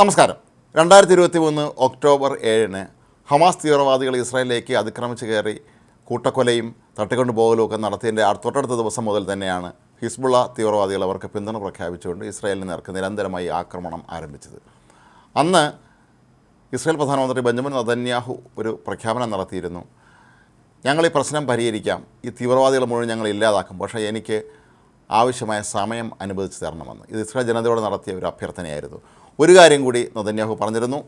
നമസ്കാരം. രണ്ടായിരത്തി ഇരുപത്തി മൂന്ന് ഒക്ടോബർ ഏഴിന് ഹമാസ് തീവ്രവാദികൾ ഇസ്രായേലിലേക്ക് അതിക്രമിച്ച് കയറി കൂട്ടക്കൊലയും തട്ടിക്കൊണ്ടുപോകലും ഒക്കെ നടത്തിയതിന്റെ തൊട്ടടുത്ത ദിവസം മുതൽ തന്നെയാണ് ഹിസ്ബുള്ള തീവ്രവാദികൾ അവർക്ക് പിന്തുണ പ്രഖ്യാപിച്ചുകൊണ്ട് ഇസ്രായേലിന് നേർക്ക് നിരന്തരമായി ആക്രമണം ആരംഭിച്ചത്. അന്ന് ഇസ്രായേൽ പ്രധാനമന്ത്രി ബെഞ്ചമിൻ നദന്യാഹു ഒരു പ്രഖ്യാപനം നടത്തിയിരുന്നു. ഞങ്ങൾ ഈ പ്രശ്നം പരിഹരിക്കാം. ഈ തീവ്രവാദികൾ മുഴുവൻ ഞങ്ങൾ ഇല്ലാതാക്കും. പക്ഷേ എനിക്ക് ആവശ്യമായ സമയം അനുവദിച്ച് തരണമെന്ന്. ഇത് ഇസ്രായേൽ ജനതയോട് നടത്തിയ ഒരു അഭ്യർത്ഥനയായിരുന്നു. ഒരു കാര്യം കൂടി നദന്യാഹു പറഞ്ഞിരുന്നു.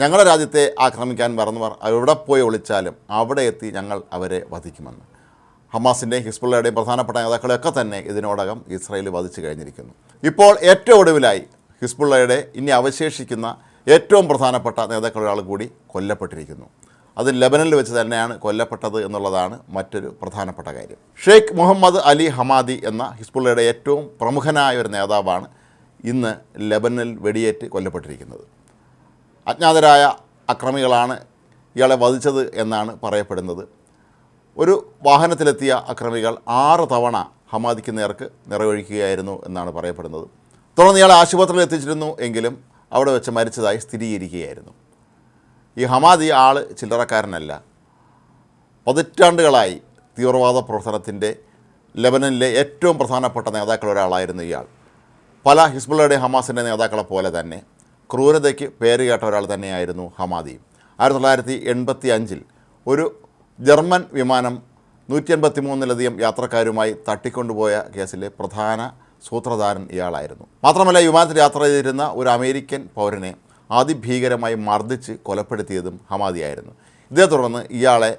ഞങ്ങളുടെ രാജ്യത്തെ ആക്രമിക്കാൻ മറന്നവർ എവിടെ പോയി ഒളിച്ചാലും അവിടെ എത്തി ഞങ്ങൾ അവരെ വധിക്കുമെന്ന്. ഹമാസിന്റെയും ഹിസ്ബുള്ളയുടെയും പ്രധാനപ്പെട്ട നേതാക്കളെയൊക്കെ തന്നെ ഇതിനോടകം ഇസ്രായേൽ വധിച്ചു കഴിഞ്ഞിരിക്കുന്നു. ഇപ്പോൾ ഏറ്റവും ഒടുവിലായി ഹിസ്ബുള്ളയുടെ ഇനി അവശേഷിക്കുന്ന ഏറ്റവും പ്രധാനപ്പെട്ട നേതാക്കളൊരാൾ കൂടി കൊല്ലപ്പെട്ടിരിക്കുന്നു. അത് ലബനനിൽ വെച്ച് തന്നെയാണ് കൊല്ലപ്പെട്ടത് എന്നുള്ളതാണ് മറ്റൊരു പ്രധാനപ്പെട്ട കാര്യം. ഷെയ്ഖ് മുഹമ്മദ് അലി ഹമാദി എന്ന ഹിസ്ബുള്ളയുടെ ഏറ്റവും പ്രമുഖനായ ഒരു നേതാവാണ് ഇന്ന് ലബനനിൽ വെടിയേറ്റ് കൊല്ലപ്പെട്ടിരിക്കുന്നത്. അജ്ഞാതരായ അക്രമികളാണ് ഇയാളെ വധിച്ചത് എന്നാണ് പറയപ്പെടുന്നത്. ഒരു വാഹനത്തിലെത്തിയ അക്രമികൾ ആറ് തവണ ഹമാദിക്ക് നേർക്ക് നിറവൊഴിക്കുകയായിരുന്നു എന്നാണ് പറയപ്പെടുന്നത്. തുടർന്ന് ഇയാളെ ആശുപത്രിയിൽ എത്തിച്ചിരുന്നു എങ്കിലും അവിടെ വെച്ച് മരിച്ചതായി സ്ഥിരീകരിക്കുകയായിരുന്നു. ഈ ഹമാദി ആൾ ചില്ലറക്കാരനല്ല. പതിറ്റാണ്ടുകളായി തീവ്രവാദ പ്രവർത്തനത്തിന്റെ ലബനനിലെ ഏറ്റവും പ്രധാനപ്പെട്ട നേതാക്കളൊരാളായിരുന്നു ഇയാൾ. പല ഹിസ്ബുള്ളയുടെ ഹമാസിന്റെ നേതാക്കളെ പോലെ തന്നെ ക്രൂരതയ്ക്ക് പേരുകേട്ട ഒരാൾ തന്നെയായിരുന്നു ഹമാദിയും ആയിരത്തി തൊള്ളായിരത്തി എൺപത്തി അഞ്ചിൽ ഒരു ജർമ്മൻ വിമാനം നൂറ്റി എൺപത്തി മൂന്നിലധികം യാത്രക്കാരുമായി തട്ടിക്കൊണ്ടുപോയ കേസിലെ പ്രധാന സൂത്രധാരൻ ഇയാളായിരുന്നു. മാത്രമല്ല വിമാനത്തിൽ യാത്ര ചെയ്തിരുന്ന ഒരു അമേരിക്കൻ പൗരനെ അതിഭീകരമായി മർദ്ദിച്ച് കൊലപ്പെടുത്തിയതും ഹമാദിയായിരുന്നു. ഇതേ തുടർന്ന് ഇയാളെ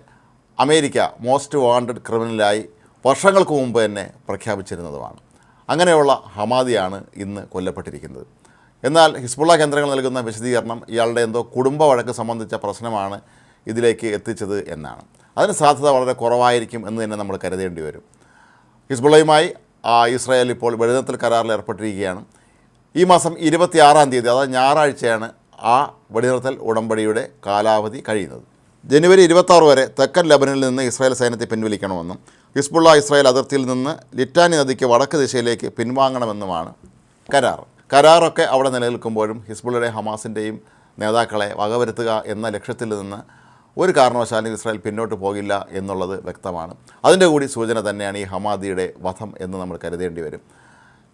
അമേരിക്ക മോസ്റ്റ് വാണ്ടഡ് ക്രിമിനലായി വർഷങ്ങൾക്ക് മുമ്പ് തന്നെ പ്രഖ്യാപിച്ചിരുന്നതുമാണ്. അങ്ങനെയുള്ള ഹമാദിയാണ് ഇന്ന് കൊല്ലപ്പെട്ടിരിക്കുന്നത്. എന്നാൽ ഹിസ്ബുള്ള കേന്ദ്രങ്ങൾ നൽകുന്ന വിശദീകരണം ഇയാളുടെ എന്തോ കുടുംബ വഴക്ക് സംബന്ധിച്ച പ്രശ്നമാണ് ഇതിലേക്ക് എത്തിച്ചത് എന്നാണ്. അതിന് സാധ്യത വളരെ കുറവായിരിക്കും എന്ന് തന്നെ നമ്മൾ കരുതേണ്ടി വരും. ഹിസ്ബുള്ളയുമായി ഇസ്രായേൽ ഇപ്പോൾ വെടിനിർത്തൽ കരാറിൽ ഏർപ്പെട്ടിരിക്കുകയാണ്. ഈ മാസം ഇരുപത്തിയാറാം തീയതി അതായത് ഞായറാഴ്ചയാണ് ആ വെടിനിർത്തൽ ഉടമ്പടിയുടെ കാലാവധി കഴിയുന്നത്. ജനുവരി ഇരുപത്താറ് വരെ തെക്കൻ ലബനിൽ നിന്ന് ഇസ്രായേൽ സൈന്യത്തെ പിൻവലിക്കണമെന്നും ഹിസ്ബുള്ള ഇസ്രായേൽ അതിർത്തിയിൽ നിന്ന് ലിറ്റാനി നദിക്ക് വടക്ക് ദിശയിലേക്ക് പിൻവാങ്ങണമെന്നുമാണ് കരാർ. കരാറൊക്കെ അവിടെ നിലനിൽക്കുമ്പോഴും ഹിസ്ബുള്ളയുടെ ഹമാസിന്റെയും നേതാക്കളെ വകവരുത്തുക എന്ന ലക്ഷ്യത്തിൽ നിന്ന് ഒരു കാരണവശാലും ഇസ്രായേൽ പിന്നോട്ട് പോകില്ല എന്നുള്ളത് വ്യക്തമാണ്. അതിന്റെ കൂടി സൂചന തന്നെയാണ് ഈ ഹമാദിയുടെ വധം എന്ന് നമ്മൾ കരുതേണ്ടി വരും.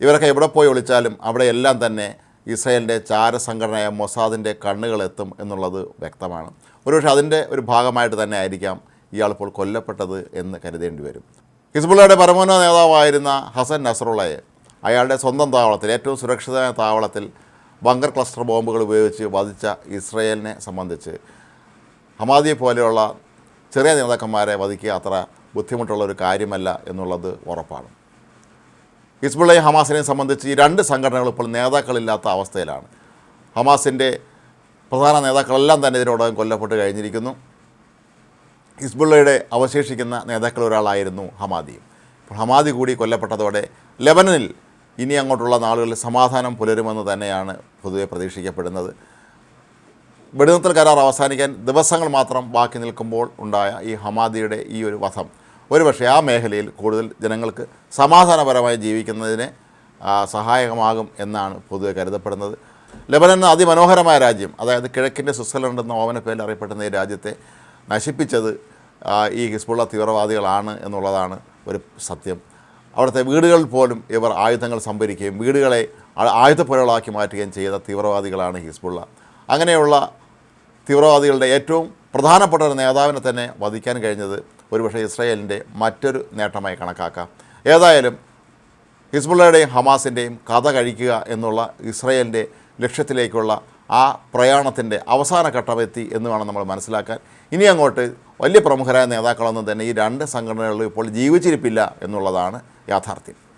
ഇവരൊക്കെ എവിടെ പോയി ഒളിച്ചാലും അവിടെയെല്ലാം തന്നെ ഇസ്രായേലിന്റെ ചാരസംഘടനയായ മൊസാദിന്റെ കണ്ണുകളെത്തും എന്നുള്ളത് വ്യക്തമാണ്. ഒരുപക്ഷെ അതിന്റെ ഒരു ഭാഗമായിട്ട് തന്നെ ആയിരിക്കാം ഇയാൾ ഇപ്പോൾ കൊല്ലപ്പെട്ടത് എന്ന് കരുതേണ്ടി വരും. ഹിസ്ബുള്ളയുടെ പരമോന്നത നേതാവായിരുന്ന ഹസൻ നസറുള്ളയെ അയാളുടെ സ്വന്തം താവളത്തിൽ ഏറ്റവും സുരക്ഷിതമായ താവളത്തിൽ ബങ്കർ ക്ലസ്റ്റർ ബോംബുകൾ ഉപയോഗിച്ച് വധിച്ച ഇസ്രയേലിനെ സംബന്ധിച്ച് ഹമാദിയെ പോലെയുള്ള ചെറിയ നേതാക്കന്മാരെ വധിക്കുക അത്ര ബുദ്ധിമുട്ടുള്ള ഒരു കാര്യമല്ല എന്നുള്ളത് ഉറപ്പാണ്. ഹിസ്ബുള്ളയും ഹമാസിനെയും സംബന്ധിച്ച് ഈ രണ്ട് സംഘടനകൾ ഇപ്പോൾ നേതാക്കളില്ലാത്ത അവസ്ഥയിലാണ്. ഹമാസിന്റെ പ്രധാന നേതാക്കളെല്ലാം തന്നെ ഇതിനോടകം കൊല്ലപ്പെട്ട് കഴിഞ്ഞിരിക്കുന്നു. ഹിസ്ബുള്ളയുടെ അവശേഷിക്കുന്ന നേതാക്കൾ ഒരാളായിരുന്നു ഹമാദിയും അപ്പോൾ ഹമാദി കൂടി കൊല്ലപ്പെട്ടതോടെ ലെബനനിൽ ഇനി അങ്ങോട്ടുള്ള നാളുകളിൽ സമാധാനം പുലരുമെന്ന് തന്നെയാണ് പൊതുവെ പ്രതീക്ഷിക്കപ്പെടുന്നത്. വെടിനിർത്തൽ കരാർ അവസാനിക്കാൻ ദിവസങ്ങൾ മാത്രം ബാക്കി നിൽക്കുമ്പോൾ ഉണ്ടായ ഈ ഹമാദിയുടെ ഈ ഒരു വധം ഒരുപക്ഷെ ആ മേഖലയിൽ കൂടുതൽ ജനങ്ങൾക്ക് സമാധാനപരമായി ജീവിക്കുന്നതിന് സഹായകമാകും എന്നാണ് പൊതുവെ കരുതപ്പെടുന്നത്. ലെബനൻ അതിമനോഹരമായ രാജ്യം അതായത് കിഴക്കിന്റെ സ്വിറ്റ്സർലൻഡ് എന്ന ഓമന പേരിൽ അറിയപ്പെടുന്ന ഈ രാജ്യത്തെ നശിപ്പിച്ചത് ഈ ഹിസ്ബുള്ള തീവ്രവാദികളാണ് എന്നുള്ളതാണ് ഒരു സത്യം. അവിടുത്തെ വീടുകളിൽ പോലും ഇവർ ആയുധങ്ങൾ സംഭരിക്കുകയും വീടുകളെ ആയുധപ്പുരകളാക്കി മാറ്റുകയും ചെയ്ത തീവ്രവാദികളാണ് ഹിസ്ബുള്ള. അങ്ങനെയുള്ള തീവ്രവാദികളുടെ ഏറ്റവും പ്രധാനപ്പെട്ട ഒരു നേതാവിനെ തന്നെ വധിക്കാൻ കഴിഞ്ഞത് ഒരുപക്ഷെ ഇസ്രായേലിന്റെ മറ്റൊരു നേട്ടമായി കണക്കാക്കാം. ഏതായാലും ഹിസ്ബുള്ളയുടെയും ഹമാസിന്റെയും കഥ കഴിക്കുക എന്നുള്ള ഇസ്രയേലിന്റെ ലക്ഷ്യത്തിലേക്കുള്ള ആ പ്രയാണത്തിന്റെ അവസാന ഘട്ടമെത്തി എന്ന് വേണം നമ്മൾ മനസ്സിലാക്കാൻ. ഇനി അങ്ങോട്ട് വലിയ പ്രമുഖരായ നേതാക്കളൊന്നും തന്നെ ഈ രണ്ട് സംഘടനകളിലും ഇപ്പോൾ ജീവിച്ചിരിപ്പില്ല എന്നുള്ളതാണ് യാഥാർത്ഥ്യം.